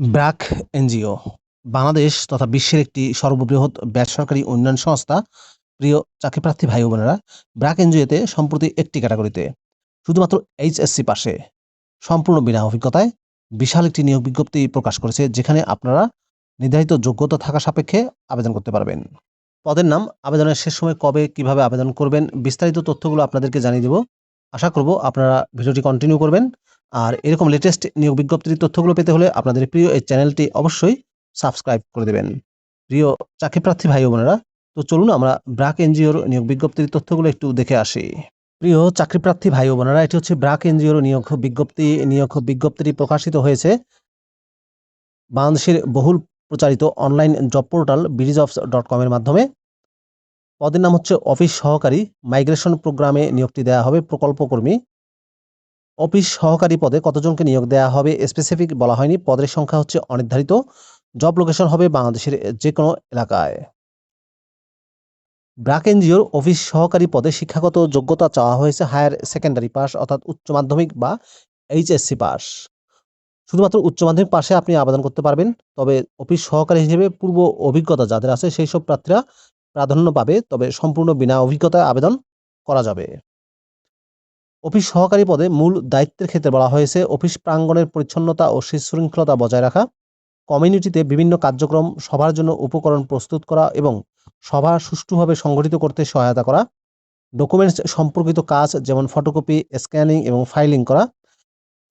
BRAC NGO, Bangladesh তথা বিশ্বের একটি সর্ববৃহৎ বেসরকারি উন্নয়ন সংস্থা। প্রিয় চাকরিপ্রার্থী ভাই বোনেরা, ব্র্যাক এনজিওতে সম্প্রতি একটি ক্যাটাগরিতে, শুধুমাত্র এইচএসসি পাশে, সম্পূর্ণ বিনা অভিজ্ঞতায় বিশাল একটি নিয়োগ বিজ্ঞপ্তি প্রকাশ করেছে, যেখানে আপনারা নির্ধারিত যোগ্যতা থাকা সাপেক্ষে আবেদন করতে পারবেন। পদের নাম, আবেদনের শেষ সময় কবে কীভাবে আবেদন করবেন, বিস্তারিত তথ্যগুলো আপনাদেরকে জানিয়ে দেব। আশা করব আপনারা ভিডিওটি কন্টিনিউ করবেন। আর এরকম লেটেস্ট নিয়োগ বিজ্ঞপ্তির তথ্যগুলো পেতে হলে আপনাদের প্রিয় এই চ্যানেলটি অবশ্যই সাবস্ক্রাইব করে দেবেন। প্রিয় চাকরিপ্রার্থী ভাই বোনেরা, তো চলুন আমরা ব্রাক এনজিওর নিয়োগ বিজ্ঞপ্তির তথ্যগুলো একটু দেখে আসি। প্রিয় চাকরিপ্রার্থী ভাই বোনেরা, এটি হচ্ছে ব্রাক এনজিওর নিয়োগ বিজ্ঞপ্তি। নিয়োগ বিজ্ঞপ্তিটি প্রকাশিত হয়েছে বাংলাদেশের বহুল প্রচারিত অনলাইন জব পোর্টাল বিডিজ অফ ডট কমের মাধ্যমে। পদের নাম হচ্ছে অফিস সহকারী। মাইগ্রেশন প্রোগ্রামে নিয়োগটি দেওয়া হবে প্রকল্প কর্মী অফিস সহকারী পদে কতজনকে নিয়োগ দেওয়া হবে স্পেসিফিক বলা হয়নি। পদের সংখ্যা হচ্ছে অনির্ধারিত। জব লোকেশন হবে বাংলাদেশের যে কোনো এলাকায়। ব্রাক এনজিওর অফিস সহকারী পদে শিক্ষাগত যোগ্যতা চাওয়া হয়েছে হায়ার সেকেন্ডারি পাস অর্থাৎ উচ্চ মাধ্যমিক বা এইচএসসি পাস শুধুমাত্র উচ্চ মাধ্যমিক পাশে আপনি আবেদন করতে পারবেন। তবে অফিস সহকারী হিসেবে পূর্ব অভিজ্ঞতা যাদের আছে, সেই সব প্রার্থীরা প্রাধান্য পাবে, তবে সম্পূর্ণ বিনা অভিজ্ঞতায় আবেদন করা যাবে। অফিস সহকারী পদে মূল দায়িত্বের ক্ষেত্রে বলা হয়েছে, অফিস প্রাঙ্গণের পরিচ্ছন্নতা ও শৃঙ্খলতা বজায় রাখা, কমিউনিটিতে বিভিন্ন কার্যক্রম সবার জন্য উপকরণ প্রস্তুত করা এবং সভা সুষ্ঠুভাবে সংগঠিত করতে সহায়তা করা, ডকুমেন্টস সম্পর্কিত কাজ যেমন ফটোকপি, স্ক্যানিং এবং ফাইলিং করা,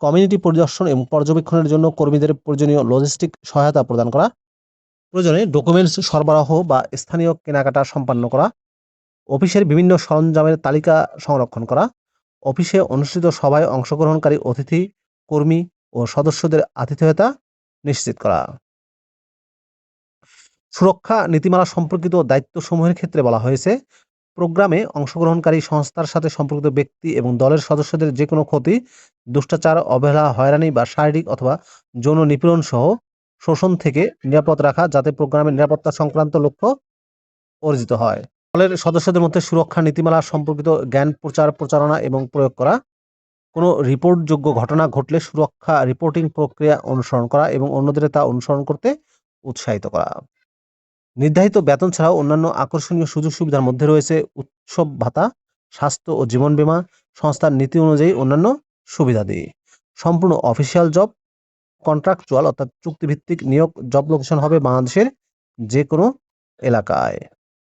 কমিউনিটি পরিদর্শন এবং পর্যবেক্ষণের জন্য কর্মীদের প্রয়োজনীয় লজিস্টিক সহায়তা প্রদান করা প্রয়োজনে ডকুমেন্টস সরবরাহ বা স্থানীয় কেনাকাটা সম্পন্ন করা, অফিসের বিভিন্ন সরঞ্জামের তালিকা সংরক্ষণ করা, অফিসে অনুষ্ঠিত সভায় অংশগ্রহণকারী অতিথি, কর্মী ও সদস্যদের আতিথেয়তা নিশ্চিত করা। সুরক্ষা নীতিমালা সম্পর্কিত দায়িত্বসমূহের ক্ষেত্রে বলা হয়েছে, প্রোগ্রামে অংশগ্রহণকারী সংস্থার সাথে সম্পর্কিত ব্যক্তি এবং দলের সদস্যদের যে কোনো ক্ষতি, দুষ্টাচার, অবহেলা, হয়রানি বা শারীরিক অথবা যৌন নিপীড়ন সহ শোষণ থেকে নিরাপদ রাখা যাতে প্রোগ্রামের নিরাপত্তা সংক্রান্ত লক্ষ্য অর্জিত হয়। দলের সদস্যদের মধ্যে সুরক্ষা নীতিমালা সম্পর্কিত জ্ঞান প্রচার, প্রচারণা এবং প্রয়োগ করা, কোনো রিপোর্টযোগ্য ঘটনা ঘটলে সুরক্ষা রিপোর্টিং প্রক্রিয়া অনুসরণ করা এবং অন্যদের তা অনুসরণ করতে উৎসাহিত করা। নির্ধারিত বেতন ছাড়াও অন্যান্য আকর্ষণীয় সুযোগ সুবিধার মধ্যে রয়েছে উৎসব ভাতা, স্বাস্থ্য ও জীবন বীমা সংস্থার নীতি অনুযায়ী অন্যান্য সুবিধা সুবিধাদি সম্পূর্ণ অফিসিয়াল জব কন্ট্রাকচুয়াল অর্থাৎ চুক্তিভিত্তিক নিয়োগ জব লোকেশন হবে বাংলাদেশের যে কোনো এলাকায়।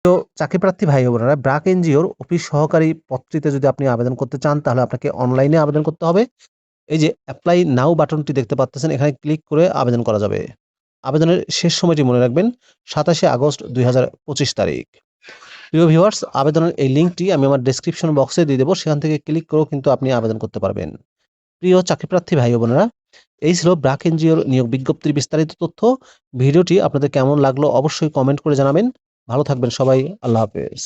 তো চাকরিপ্রার্থী ভাই বোনেরা, ব্রাক এনজিওর অফিস সহকারী পদটিতে যদি আপনি আবেদন করতে চান, তাহলে আপনাকে অনলাইনে আবেদন করতে হবে। এই যে অ্যাপ্লাই নাও বাটনটি দেখতে পাচ্ছেন, এখানে ক্লিক করে আবেদন করা যাবে। আবেদনের শেষ সময়টি মনে রাখবেন, সাতাশে আগস্ট দুই হাজার পঁচিশ তারিখ। প্রিয় ভিউয়ার্স আবেদনের এই লিঙ্কটি আমি আমার ডেসক্রিপশন বক্সে দিয়ে দেবো, সেখান থেকে ক্লিক করেও কিন্তু আপনি আবেদন করতে পারবেন। প্রিয় চাকরিপ্রার্থী ভাই বোনেরা এই ছিল ব্রাক এনজিওর নিয়োগ বিজ্ঞপ্তির বিস্তারিত তথ্য। ভিডিওটি আপনাদের কেমন লাগল অবশ্যই কমেন্ট করে জানাবেন। ভালো থাকবেন সবাই, আল্লাহ হাফেজ।